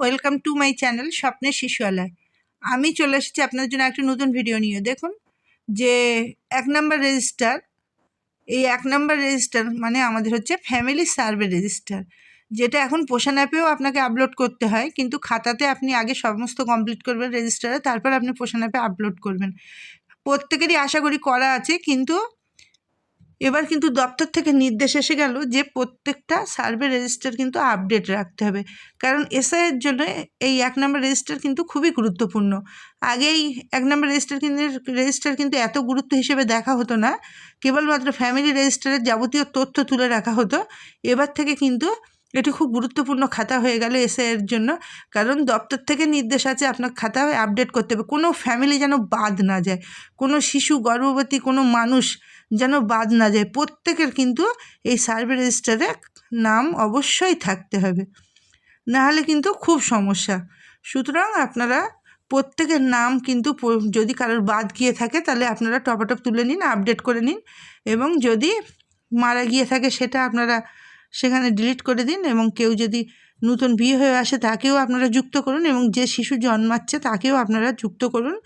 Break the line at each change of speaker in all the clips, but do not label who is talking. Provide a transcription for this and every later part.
Welcome to my channel স্বপ্নের শিশুয়ালয়। আমি চলে এসেছি আপনার জন্য একটা নতুন ভিডিও নিয়ে। দেখুন যে এক নাম্বার রেজিস্টার এই এক নাম্বার রেজিস্টার মানে আমাদের হচ্ছে ফ্যামিলি সার্ভে রেজিস্টার যেটা এখন পোষণ অ্যাপেও আপনাকে আপলোড করতে হয়, কিন্তু খাতাতে আপনি আগে সমস্ত কমপ্লিট করবেন রেজিস্টারে তারপর আপনি পোষণ অ্যাপে আপলোড করবেন। প্রত্যেকেরই আশা করি করা আছে, কিন্তু এবার কিন্তু দপ্তর থেকে নির্দেশ এসে গেল যে প্রত্যেকটা সার্ভে রেজিস্টার কিন্তু আপডেট রাখতে হবে। কারণ এসআইয়ের জন্য এই এক নম্বর রেজিস্টার কিন্তু খুবই গুরুত্বপূর্ণ। আগেই এক নম্বর রেজিস্টার কিন্তু রেজিস্টার কিন্তু এত গুরুত্ব হিসেবে দেখা হতো না। কেবলমাত্র ফ্যামিলি রেজিস্টারের যাবতীয় তথ্য তুলে রাখা হতো। এবার থেকে কিন্তু এটি খুব গুরুত্বপূর্ণ খাতা হয়ে গেল এসআইয়ের জন্য। কারণ দপ্তর থেকে নির্দেশ আছে আপনার খাতা আপডেট করতে হবে। কোনো ফ্যামিলি যেন বাদ না যায়। কোনো শিশু, গর্ভবতী, কোনো মানুষ যেন বাদ না যায়। প্রত্যেকের কিন্তু এই সার্ভে রেজিস্টারে নাম অবশ্যই থাকতে হবে। নাহলে কিন্তু খুব সমস্যা। সুতরাং আপনারা প্রত্যেকের নাম কিন্তু যদি কারোর বাদ গিয়ে থাকে, তাহলে আপনারা টপাটপ তুলে নিন আপডেট করে নিন এবং যদি মারা গিয়ে থাকে, সেটা আপনারা সেখানে ডিলিট করে দিন এবং কেউ যদি নতুন বিয়ে হয়ে আসে, তাকেও আপনারা যুক্ত করুন এবং যে শিশু জন্মাচ্ছে, তাকেও আপনারা যুক্ত করুন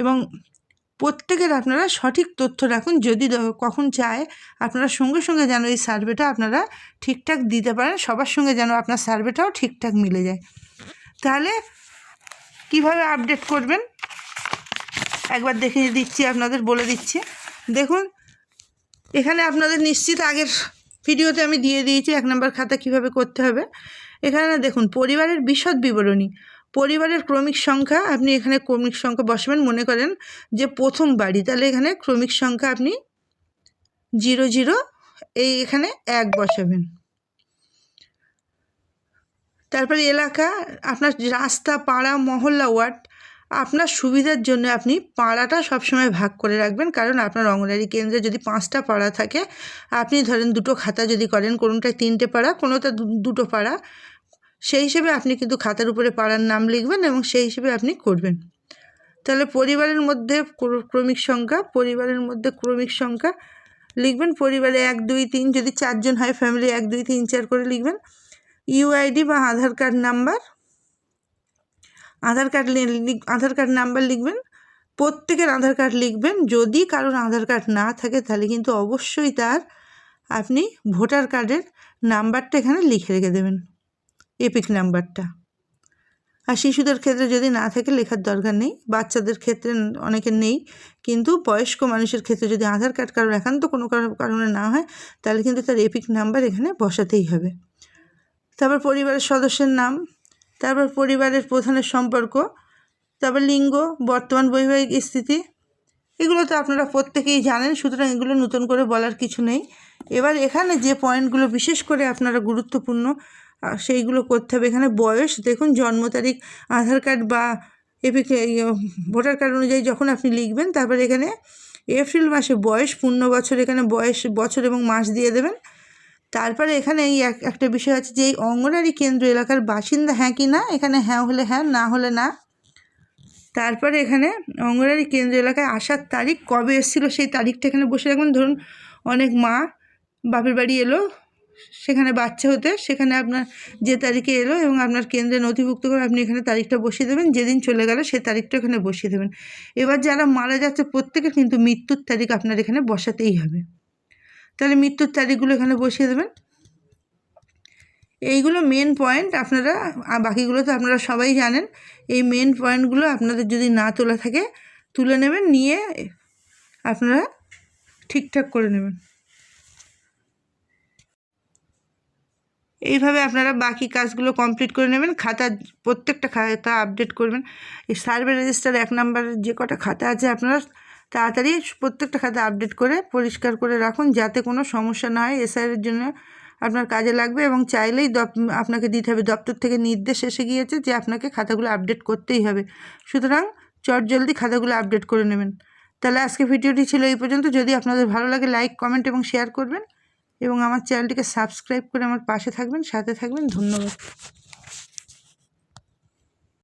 এবং প্রত্যেকের আপনারা সঠিক তথ্য রাখুন। যদি কখন চায়, আপনারা সঙ্গে সঙ্গে যেন এই সার্ভেটা আপনারা ঠিকঠাক দিতে পারেন, সবার সঙ্গে যেন আপনার সার্ভেটাও ঠিকঠাক মিলে যায়। তাহলে কীভাবে আপডেট করবেন? একবার দেখে দিচ্ছি, আপনাদের বলে দিচ্ছি। দেখুন, এখানে আপনাদের নিশ্চিত আগের ভিডিওতে আমি দিয়ে দিয়েছি এক নম্বর খাতা কীভাবে করতে হবে। এখানে দেখুন, পরিবারের বিশদ বিবরণী। পরিবারের ক্রমিক সংখ্যা আপনি এখানে ক্রমিক সংখ্যা বসাবেন, মনে করেন যে প্রথম বাড়ি, তাহলে এখানে ক্রমিক সংখ্যা আপনি জিরো জিরো এই এখানে এক বসাবেন। তারপরে এলাকা, আপনার রাস্তা, পাড়া, মহল্লা, ওয়ার্ড, আপনার সুবিধার জন্য আপনি পাড়াটা সবসময় ভাগ করে রাখবেন, কারণ আপনার অঙ্গনারী কেন্দ্রে যদি পাঁচটা পাড়া থাকে, আপনি ধরেন দুটো খাতা যদি করেন, কোনোটায় তিনটে পাড়া, কোনোটা দুটো পাড়া সেই হিসেবে আপনি কিন্তু খাতার উপরে পাড়ার নাম লিখবেন এবং সেই হিসেবে আপনি করবেন। তাহলে পরিবারের মধ্যে ক্রমিক সংখ্যা, পরিবারের মধ্যে ক্রমিক সংখ্যা লিখবেন। পরিবারে এক, দুই, তিন যদি চারজন হয় ফ্যামিলি এক, দুই, তিন, চার করে লিখবেন। ইউআইডি বা Aadhaar card number, Aadhaar card Aadhaar card number লিখবেন। প্রত্যেকের আধার কার্ড লিখবেন। যদি কারোর আধার কার্ড না থাকে, তাহলে কিন্তু অবশ্যই তার আপনি ভোটার কার্ডের নাম্বারটা এখানে লিখে রেখে দেবেন। এপিক নাম্বারটা। আর শিশুদের ক্ষেত্রে যদি না থাকে, লেখার দরকার নেই। বাচ্চাদের ক্ষেত্রে অনেকের নেই, কিন্তু বয়স্ক মানুষের ক্ষেত্রে যদি আধার কার্ড কারোর একান্ত কোনো কারণে না হয়, তাহলে কিন্তু তার এপিক নাম্বার এখানে বসাতেই হবে। তারপর পরিবারের সদস্যের নাম, তারপর পরিবারের প্রধানের সম্পর্ক, তারপর লিঙ্গ, বর্তমান বৈবাহিক স্থিতি, এগুলো তো আপনারা প্রত্যেকেই জানেন, সুতরাং এগুলো নতুন করে বলার কিছু নেই। এবার এখানে যে পয়েন্টগুলো বিশেষ করে আপনারা গুরুত্বপূর্ণ সেইগুলো করতে হবে। এখানে বয়স, দেখুন জন্ম তারিখ, আধার কার্ড বা এপিকে ভোটার কার্ড অনুযায়ী যখন আপনি লিখবেন, তারপর এখানে এপ্রিল মাসে বয়স, পূর্ণ বছর এখানে বয়স, বছর এবং মাস দিয়ে দেবেন। তারপরে এখানে এই এক, একটা বিষয় আছে যে এই অঙ্গনারী কেন্দ্র এলাকার বাসিন্দা হ্যাঁ কি না, এখানে হ্যাঁ হলে হ্যাঁ না হলে না। তারপরে এখানে অঙ্গনারী কেন্দ্র এলাকায় আসার তারিখ কবে এসেছিল সেই তারিখটা এখানে বসে রাখবেন ধরুন অনেক মা, বাপের বাড়ি এলো সেখানে বাচ্চা হতে, সেখানে আপনার যে তারিখে এলো এবং আপনার কেন্দ্রে নথিভুক্ত করে আপনি এখানে তারিখটা বসিয়ে দেবেন, যেদিন চলে গেল সেই তারিখটা এখানে বসিয়ে দেবেন। এবার যারা মারা যাচ্ছে প্রত্যেকের কিন্তু মৃত্যুর তারিখ আপনার এখানে বসাতেই হবে। তাহলে মৃত্যুর তারিখগুলো এখানে বসিয়ে দেবেন। এইগুলো মেন পয়েন্ট আপনারা বাকিগুলো তো আপনারা সবাই জানেন, এই মেন পয়েন্টগুলো আপনাদের যদি না তোলা থাকে, তুলে নেবেন, নিয়ে আপনারা ঠিকঠাক করে নেবেন। এইভাবে আপনারা বাকি কাজগুলো কমপ্লিট করে নেবেন, খাতা, প্রত্যেকটা খাতা আপডেট করবেন। এই সার্ভে রেজিস্টার এক নাম্বারের যে কটা খাতা আছে আপনারা তাড়াতাড়ি প্রত্যেকটা খাতা আপডেট করে পরিষ্কার করে রাখুন যাতে কোনো সমস্যা না হয়। এসআইয়ের জন্য আপনার কাজে লাগবে এবং চাইলেই দপ, আপনাকে দিতে হবে। দপ্তর থেকে নির্দেশ এসে গিয়েছে যে আপনাকে খাতাগুলো আপডেট করতেই হবে। সুতরাং চট জলদি খাতাগুলো আপডেট করে নেবেন। তাহলে আজকে ভিডিওটি ছিল এই পর্যন্ত। যদি আপনাদের ভালো লাগে লাইক কমেন্ট এবং শেয়ার করবেন। এবং আমার চ্যানেলটিকে সাবস্ক্রাইব করে আমার পাশে থাকবেন সাথে থাকবেন। ধন্যবাদ।